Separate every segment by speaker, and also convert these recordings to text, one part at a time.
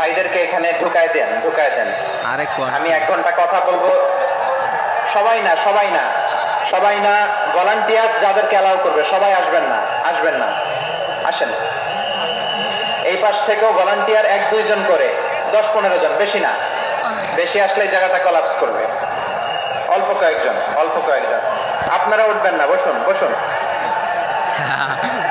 Speaker 1: ভাইদেরকে এখানে ঢুকায় দেন ঢুকায় দেন।
Speaker 2: আরেক
Speaker 1: আমি এক ঘণ্টা কথা বলব। সবাই না সবাই না সবাই না ভলান্টিয়ার্স যাদেরকে অ্যালাউ করবে সবাই আসবেন না আসবেন না। আসেন। এই পাশ থেকেও ভলান্টিয়ার এক দুইজন করে দশ পনেরো জন বেশি না। বেশি আসলে জায়গাটা কলাপস করবে। অল্প কয়েকজন অল্প কয়েকজন। আপনারা উঠবেন না বসুন বসুন।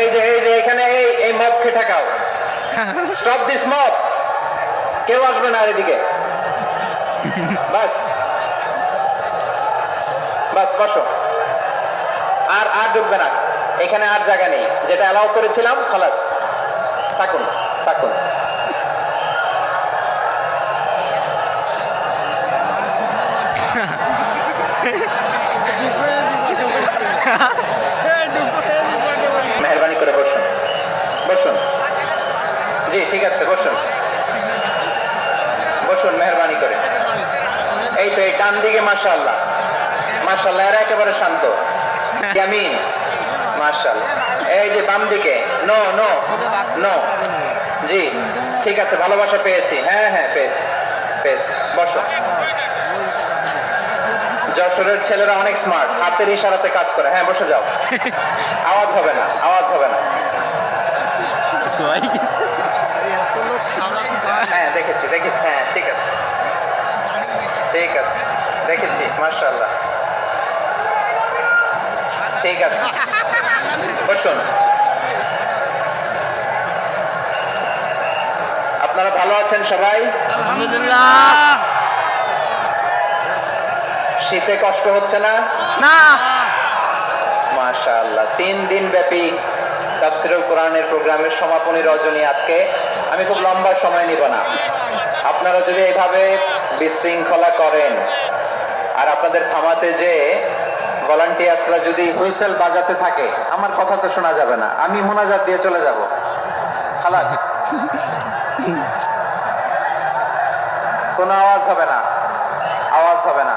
Speaker 1: এই যে এই যে এখানে এই এই মদ খেয়ে ঠেকাও। স্টপ দিস মব কেউ আসবে না আর এদিকে। বাস। বাস বসো। আর আর ঢুকবে না। এখানে আর জায়গা নেই। যেটা অ্যালাউ করেছিলাম খালাস। থাকুন থাকুন। বসুন। জি, ঠিক আছে, বসুন। বসুন, মেহরবানি করে। এই তো, এই ডান দিকে, মাশাআল্লাহ। মাশাআল্লাহ, এরা একেবারে শান্ত। ইয়ামিন। মাশাআল্লাহ। এই যে, বাম দিকে। No no no. জি, ঠিক আছে, ভালোবাসা পেয়েছি। হ্যাঁ হ্যাঁ পেয়েছি। পেয়েছি। বসো। যশোরের ছেলেরা অনেক স্মার্ট হাতের ইশারাতে কাজ করে। হ্যাঁ বসে যাও। আওয়াজ হবে না, আওয়াজ হবে না। হ্যাঁ দেখেছি দেখেছি হ্যাঁ ঠিক আছে। ঠিক আছে দেখেছি মার্শাল্লাহ ঠিক আছে। বসুন। আপনারা ভালো আছেন সবাই?
Speaker 2: আলহামদুলিল্লাহ।
Speaker 1: শীতে কষ্ট হচ্ছে না?
Speaker 2: না।
Speaker 1: মাশাআল্লাহ তিন দিন ব্যাপী তাফসিরুল কোরআনের প্রোগ্রামের সমাপনী রজনী আজকে। আমি খুব লম্বা সময় নিব না। আপনারা যদি এইভাবে বিশৃঙ্খলা করেন, আর আপনাদের থামাতে যে ভলান্টিয়ার্সরা যদি হুইসেল বাজাতে থাকে, আমার কথা তো শোনা যাবে না। আমি মোনাজাত দিয়ে চলে যাব। খালাস। কোনো আওয়াজ হবে না। আওয়াজ হবে না।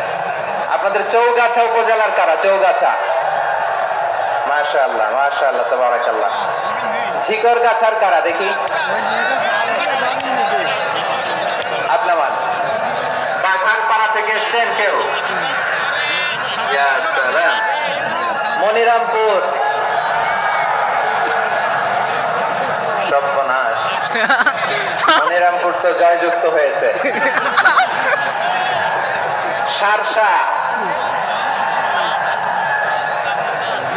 Speaker 1: আপনাদের চৌগাছা উপজেলার কারা? চৌগাছা। মাশাআল্লাহ মাশাআল্লাহ, তাবারাকাল্লাহ। ঝিকর গাছার কারা? দেখি। আপনামান বাঘার পাড়া থেকে এসছেন কেউ? মনিরামপুর। সর্বনাশ। মনিরামপুর তো জয়যুক্ত হয়েছে। সারসা।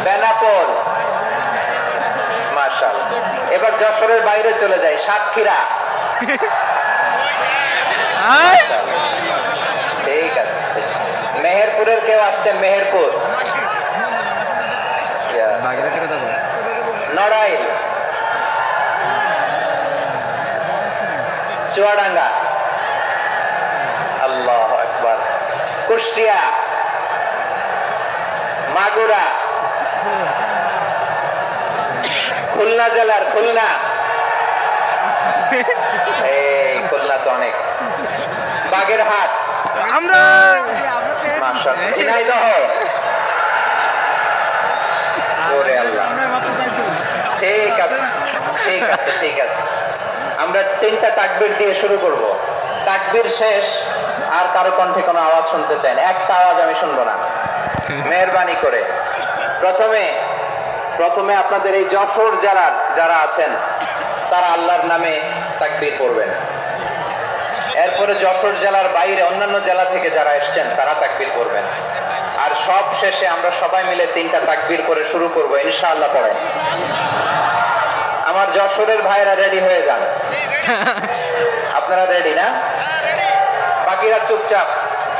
Speaker 1: বেনাপোল। মার্শাল এবার যশোরের বাইরে চলে যায় সাতক্ষীরা। ঠিক আছে। মেহেরপুরের কেউ আসছেন? মেহেরপুর। নড়াইল। চুয়াডাঙ্গা। আল্লাহ আকবার। কুষ্টিয়া। মাগুরা খুলনা জেলার খুলনা। এই খুলনা তো অনেক। বাগেরহাট।
Speaker 2: আমরা
Speaker 1: মাশাআল্লাহ। ঝিনাইদহ। ওরে আল্লাহ। ঠিক আছে ঠিক আছে ঠিক আছে। আমরা তিনটা তাকবির দিয়ে শুরু করব। তাকবির শেষ আর কারও কণ্ঠে কোনো আওয়াজ শুনতে চাই না। একটা আওয়াজ আমি শুনব না। মেহরবানি করে। প্রথমে প্রথমে আপনাদের এই যশোর জেলার যারা আছেন, তারা আল্লাহর নামে তাকবির করবেন এরপরে যশোর জেলার বাইরে অন্যান্য জেলা থেকে যারা এসছেন, তারা তাকবির করবেন আর সব শেষে আমরা সবাই মিলে তিনটা তাকবির করে শুরু করব, ইনশাআল্লাহ পড়েন আমার যশোরের ভাইরা রেডি হয়ে যান। আপনারা রেডি না? বাকিরা চুপচাপ।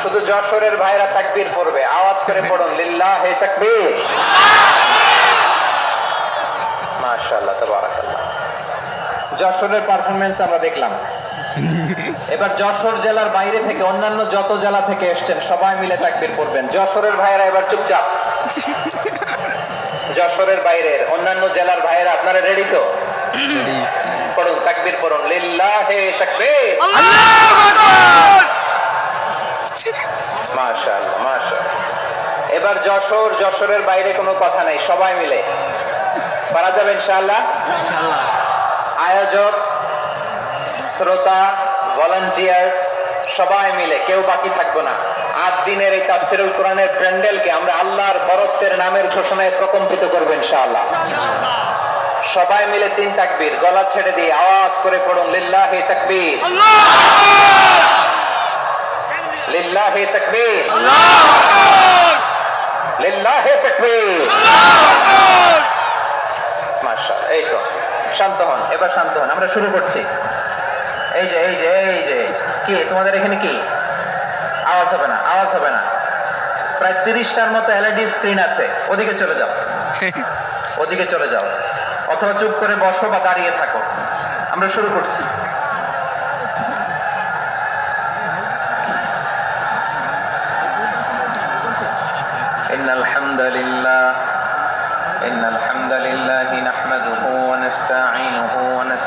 Speaker 1: শুধু যশোরের ভাইরা তাকবীর পড়বে। আওয়াজ করে পড়ুন লিল্লাহ হে তাকবীর। মাশাআল্লাহ তাবারাকাল্লাহ। যশোরের পারফরমেন্স আমরা দেখলাম। এবার যশোর জেলার বাইরে থেকে অন্যান্য যত জেলা থেকে এসছেন সবাই মিলে তাকবীর পড়বেন। যশোরের ভাইরা এবার চুপচাপ। যশোরের বাইরের অন্যান্য জেলার ভাইয়েরা আপনারা রেডি তো? পড়ুন তাকবীর পড়ুন লিল্লাহে তাকবীর। মাশাআল্লাহ মাশাআল্লাহ। এবার যশোর যশোরের বাইরে কোনো কথা নাই সবাই মিলে। পারা যাবে ইনশাআল্লাহ?
Speaker 2: ইনশাআল্লাহ।
Speaker 1: আয়োজক শ্রোতা ভলান্টিয়ার্স সবাই মিলে কেউ বাকি থাকব না। আট দিনের এই তাফসিরুল কোরআনের প্যান্ডেলকে আমরা আল্লাহর বরত্বের নামের ঘোষণায় প্রকম্পিত করব ইনশাআল্লাহ। সবাই মিলে তিন তাকবীর গলা ছেড়ে দিয়ে আওয়াজ করে পড়ুন লিল্লাহি তাকবীর। লিল্লাহি তাকবীর। লিল্লাহি তাকবীর। মাশাআল্লাহ এই তো শান্ত হন এবার শান্ত হন আমরা শুরু করছি। এই যে এই যে এই যে কি তোমাদের এখানে কি? আওয়াজ হবে না আওয়াজ হবে না। প্রায় তিরিশটার মতো এলইডি স্ক্রিন আছে ওদিকে চলে যাও। ওদিকে চলে যাও। অথবা চুপ করে বসো বা দাঁড়িয়ে থাকো। আমরা শুরু করছি।